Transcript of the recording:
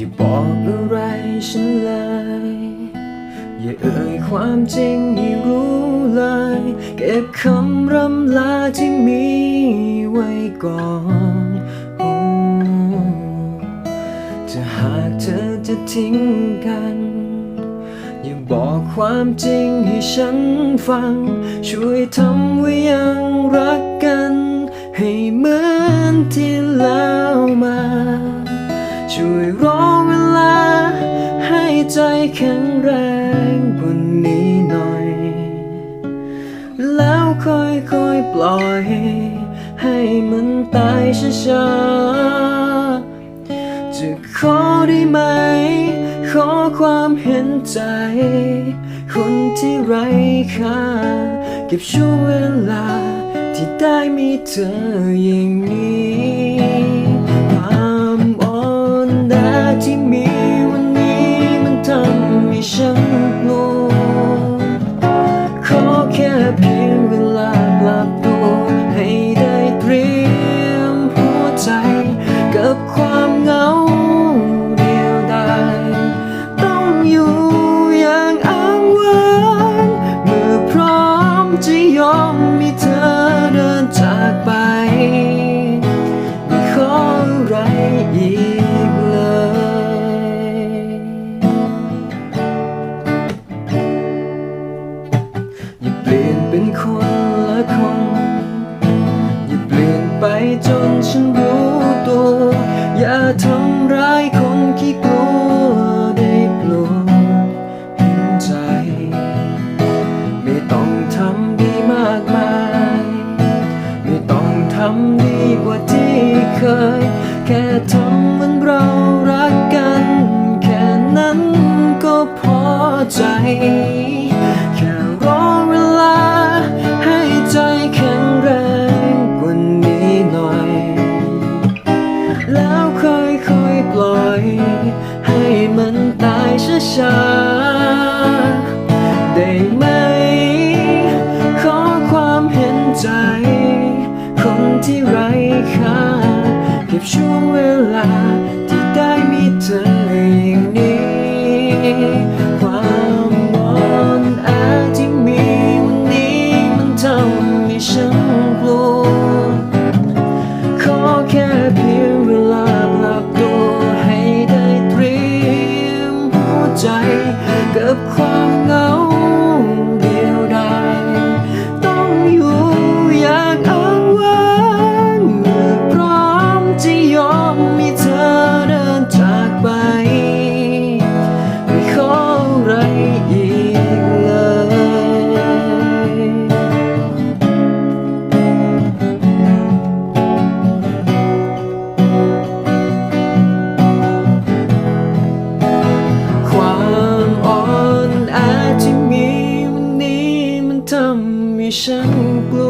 อย่าบอกอะไรฉันเลย อย่าเอ่ยความจริงให้รู้เลย เก็บคำรำลาที่มีไว้ก่อนถ้าหากเธอจะทิ้งกัน อย่าบอกความจริงให้ฉันฟัง ช่วยทำว่ายังรักกัน ให้เหมือนที่แล้วมา ช่วยร้อง แข็งแรงกว่านี้หน่อย แล้วค่อยๆปล่อย ให้มันตายช้าๆจะขอได้ไหม ขอความเห็นใจ คนที่ไร้ค่าเก็บช่วงเวลาที่ได้มีเธออย่างนี้ ฉันรู้ตัว อย่าทำร้ายคนขี้กลัวได้โปรดเห็นใจ ไม่ต้องทำดีมากมาย ไม่ต้องทำดีกว่าที่เคย แค่ทำเหมือนเรารักกัน แค่นั้นก็พอใจ บช่วงเวลาที่ได้มีเธอ ฉันกลัว